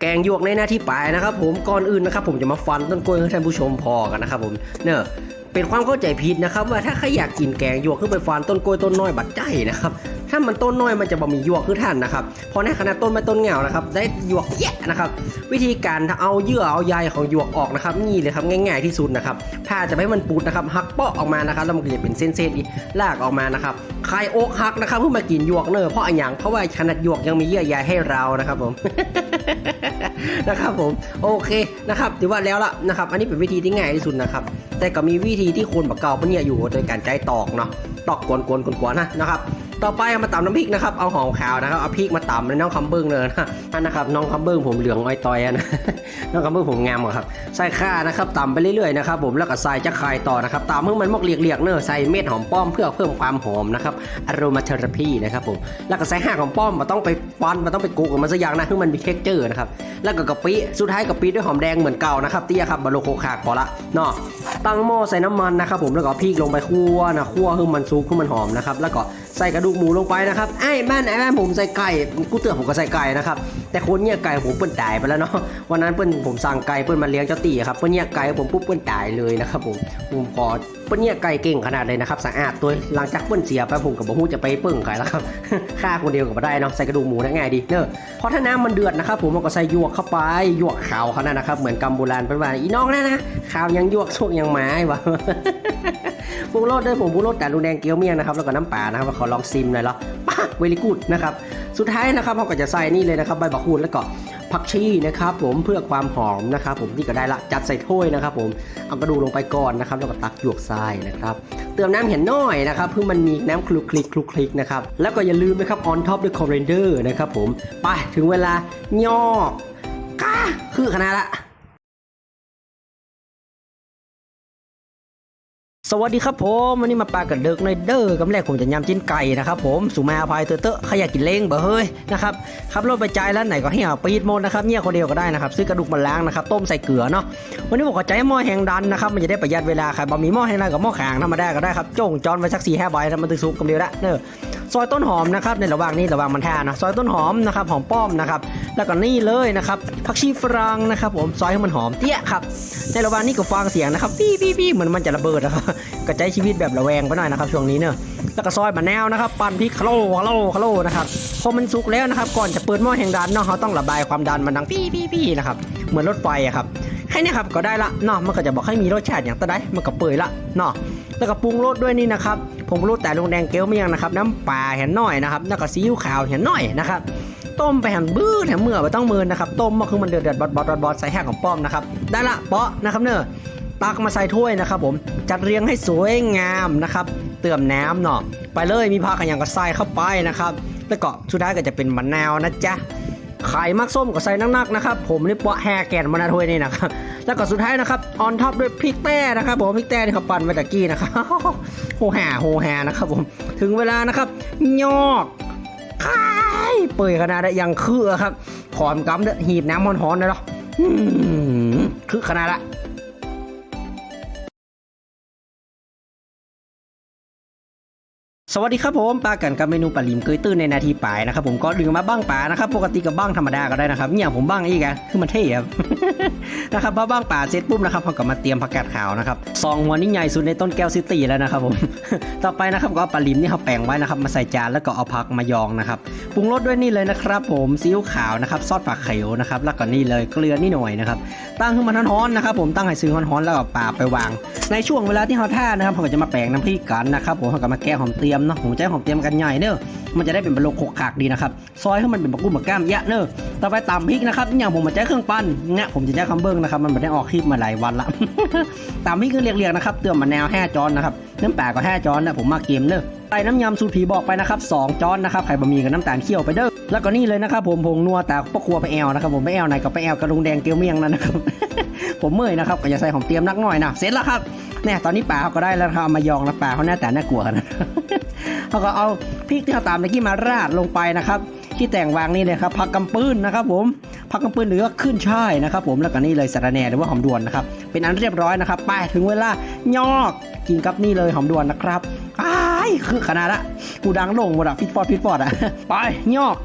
แกงหยวกในหน้าที่ปลายนะครับ ผมก่อนอื่นนะครับ ผมจะมาฟันต้นกล้วยให้ท่านผู้ชมพอกันนะครับผมเนอะเป็นความเข้าใจผิดนะครับ ว่าถ้าใครอยากกินแกงหยวกขึ้นไปฟันต้นกล้วยต้นน้อยบัดใจนะครับถ้ามันต้นน้อยมันจะบ่มีหยวกคือท่านนะครับพราะในขณะต้นม้ต้นเหงานะครับ ได้หยวกแยะนะครับ วิธีการเอาเยื่อเอาใยของหยวกออกนะครับนี่เลยครับง่าย ๆที่สุดนะครับถ้าจะให้มันปูดนะครับหักเปาะออกมานะครับแล้วมันก็จะเป็นเส้นๆอีกลากออกมานะครับคลายอกหักนะครับเพื่อมากินหยวกเนอะเพราะอนอย่างเพราะว่าขนาดหยวกยังมีเยื่อใยให้เรานะครับผม นะครับผมโอเคนะครับถือว่าแล้วละนะครับ อันนี้เป็นวิธีที่ง่ายที่สุดนะครับ แต่ก็มีวิธีที่คนบักเก่าปะเนี่ยอยู่โดยการใจตอกเนาะตอกกวนๆกวนๆนะนะครับ ต่อไปเอามาตำน้ำพริกนะครับ เอาหอมขาวนะครับ เอาพริกมาตำในน้องคำเบิ้งเลยนะนั่นนะครับ น้องคำเบิ้งผมเหลืองอ้อยตอยนะ น้องคำเบิ้งผมงามครับ ใส่ข่านะครับตำไปเรื่อยๆนะครับผม แล้วก็ใส่จะคายต่อนะครับตำให้มันมกเรียกๆเนอะใส่เม็ดหอมป้อมเพื่อเพิ่มความหอมนะครับอารมาเทอราพีนะครับผม แล้วก็ใส่ห้าของป้อมมันต้องไปฟันมันต้องไปกกกับมันสักอย่างนะให้มันมีเท็กเจอร์นะครับ แล้วก็กะปิ สุดท้ายกะปิด้วยหอมแดงเหมือนเก่านะครับ เตี้ยครับบาโลโคคากพอละเนาะ ตั้งหม้อใส่น้ำมันนะครับผม แล้วก็พริกลงไปคั่วนะ คั่วให้มันซุกให้มันหอมนะครับ แล้วก็ใส่กระดูกหมูลงไปนะครับไอ้บ้านไอ้บ้านผมใส่ไก่กูเตือนผมก็ใส่ไก่นะครับแต่คนเนี่ยไก่ผมเปิ้นตายไปแล้วเนาะวันนั้นเปิ้นผมสั่งไก่เปิ้นมาเลี้ยงเจ้าตีครับเปิ้นเนี่ยไก่ผมปุ๊บเปิ้นตายเลยนะครับผมผมขอเปิ้นเนี่ยไก่เก่งขนาดเลยนะครับสะอาดตัวหลังจากเปิ้นเสียไปผมกับบ่ฮู้จะไปเปิ้งไก่แล้วครับฆ่าคนเดียวก็บ่ได้เนาะใส่กระดูกหมูนะง่ายดีเนอะพอถ้าน้ำมันเดือดนะครับผมมันก็ใส่หยวกเข้าไปหยวกขาวเขานั่นนะครับเหมือนกำโบราณเป็นว่าอีน้องนะนะขาวยังหยวกโชคยังไม้วะ ปรุงรสด้วยผมปรุงรสแต่ลูแดงเกี๊ยวเมี่ยงนะครับแล้วก็น้ำปลานะครับขอลองซิมหน่อยเหรอป้าเวลิกูดนะครับสุดท้ายนะครับเราก็จะใส่นี่เลยนะครับใบบักคูดแล้วก็ผักชีนะครับผมเพื่อความหอมนะครับผมนี่ก็ได้ละจัดใส่ถ้วยนะครับผมเอากระดูกลงไปก่อนนะครับแล้วก็ตักหยวกทรายนะครับเติมน้ำเห็นน้อยนะครับเพื่อมันมีน้ำคลุกคลิกคลุกคลิกนะครับแล้วก็อย่าลืมนะครับออนท็อปด้วยคอมเรนเดอร์นะครับผมไปถึงเวลาย่อกก้าคือขนาดละ สวัสดีครับผมวันนี้มาปลากันเดิกในเด้อกำแรกผมจะยำจิ้นไก่นะครับผมสุมาอภัยเตอเตอะใครอยากกินเล้งเบอเฮ้ยนะครับขับรถไปใจ่ายร้านไหนก็ให้เอาปีดหมดนะครับเนี่ยคนเดียวก็ได้นะครับซื้อกระดูกมาล้างนะครับต้มใส่เกลือเนาะวันนี้ผมก็ใจหม้อแห้งดันนะครับมันจะได้ประหยัดเวลาใครบะหมี่หม้อแห้งดันกับหม้อขางธรรมดาก็ได้ครับจ้งจอนไว้สักสี่ห้าใบแล้วมันตึกซุปกำเดียวละเนอะซอยต้นหอมนะครับในระหว่างนี้ระหว่างมันท่านะซอยต้นหอมนะครับหอมป้อมนะครับ แล้วก็นี่เลยนะครับผักชีฝรั่งนะครับ ผมซอยให้มันหอมเตี้ยครับ ในระหว่างนี้ก็ฟังเสียงนะครับปี้ปี้ปี้เหมือนมันจะระเบิดนะครับกระจายชีวิตแบบระแวงไปหน่อยนะครับ ช่วงนี้เนอะแล้วก็ซอยมะนาวนะครับ ปั่นพริกคาโลคาโลคาโลนะครับพอมันสุกแล้วนะครับ ก่อนจะเปิดหม้อแห่งดันเนาะเขาต้องระบายความดันมันดังปี้ปี้ปี้นะครับเหมือนรถไฟอะครับแค่นี้ครับก็ได้ละเนาะมันก็จะบอกให้มีรสชาติอย่างตะได้มันก็เปื่อยละเนาะแล้วก็ปรุงรสด้วยนี่นะครับผมรสแต่ลงแดงเกลียวเมียงนะครับน้ำปลาเห็นหน่อยนะครับแล้วก็ซีอิ๊วขาวเห็นหน่อยนะครับ ต้มไปแหมบื้อแถมเมื่อไปต้องมือนะครับ ต้มมาคือมันเดือดเดือดบอดบอดบอดบอดใส่แห้งของป้อมนะครับ ได้ละเปาะนะครับเนอะตักมาใส่ถ้วยนะครับผม จัดเรียงให้สวยงามนะครับ เติมน้ำเนาะ ไปเลยมีผักขยังก็ใส่เข้าไปนะครับ แล้วก็สุดท้ายก็จะเป็นมะนาวนะจ๊ะไข่มักส้มก็ใส่นักๆนะครับ ผมนี่ปะแห่แกนมานาถ้วยนี่นะครับ แล้วก็สุดท้ายนะครับ ออนท็อปด้วยพริกแต้นะครับผมพริกแต้ที่เขาปั่นไว้ตะกี้นะครับ โหแห่โหแห่นะครับผม ถึงเวลานะครับ ยอกไข่ เปื่อยขนาดนั้นยังคือครับ ขอมกำเด้อหีบน้ำมอนหอนๆเลยเหรอคือขนาดละ สวัสดีครับผมปลากันกับเมนูปลาลิมเกยตื้นในนาทีปลายนะครับผมก็ดึงมาบ้างปลานะครับปกติกับบ้างธรรมดาก็ได้นะครับเนี่ยผมบ้างอีกอะคือมันเท่ครับนะครับพอบ้างปลาเสร็จปุ๊บนะครับเราก็มาเตรียมผักกาดขาวนะครับซองหัวนี่ใหญ่สุดในต้นแก้วซิตี้แล้วนะครับผมต่อไปนะครับก็ปลาลิมนี่เขาแปลงไว้นะครับมาใส่จานแล้วก็เอาผักมายองนะครับปรุงรสด้วยนี่เลยนะครับ ผมซีอิ๊วขาวนะครับซอสฝาเขียวนะครับแล้วก็นี่เลยเกลือนี่หน่อยนะครับตั้งขึ้นมาร้อนๆนะครับผมตั้งให้ซื้อร้อนๆแล้วก็ปลาไปวาง ในช่วงเวลาที่เขาท่านะครับผมก็จะมาแปลงน้ำพริกกันนะครับผมเขาก็มาแกะหอมเตรียมเนาะผมจะให้หองเตรียมกันใหญ่เนอะมันจะได้เป็นบะโลกขกขากดีนะครับซอยให้มันเป็นบะกุ้มบะก้ามเยอะเนอะต่อไปตำพริกนะครับอย่างผมมาใช้เครื่องปั้นเนี่ยผมจะใช้คำเบิ้งนะครับมันไม่ได้ออกคลิปมาหลายวันละตำพริกคือเรียกๆนะครับเติมมะนาวห้าจอนนะครับน้ำปลาก็ห้าจอนนะผมมาเกมเนอะ ส่น้ำยำสูตรผีบอกไปนะครับสองจอนนะครับไข่บะหมี่กับน้ำตาลเคี่ยวไปเด้อแล้วก็นี่เลยนะครับผมผงนัวแต่ปะครัวไปแอลนะครับผมไปแอลไหนก็ไปแอลกระดุงแดงเกลียวเมียงนั่นนะครับผมเมื่อยนะครับก็จะใส่หอมเตรียมนักหน่อยนะเสร็จแล้วครับเนี่ยตอนนี้ปลาเขาก็ได้แล้วครับมายองแล้วปลาเขาหน้าแต่น่ากลัวนาดเขาก็เอาพริกที่เขาตามตะกี้มาราดลงไปนะครับที่แต่งวางนี่เลยครับผักกำปื้นนะครับผมผักกำปื้นหรือว่าขึ้นช่ายนะครับผมแล้วก็นี่เลยสะระแหน่หรือว่าหอมด่วนนะครับเป็นอันเรียบร้อยนะครับไปถึงเวลา ยอกกินกับนี่เลยหอมด่วนนะครับอ้า คือขนาดละกูดังโลงหมดอะฟิตฟอร์ดฟิตฟอร์ดอะไปยอก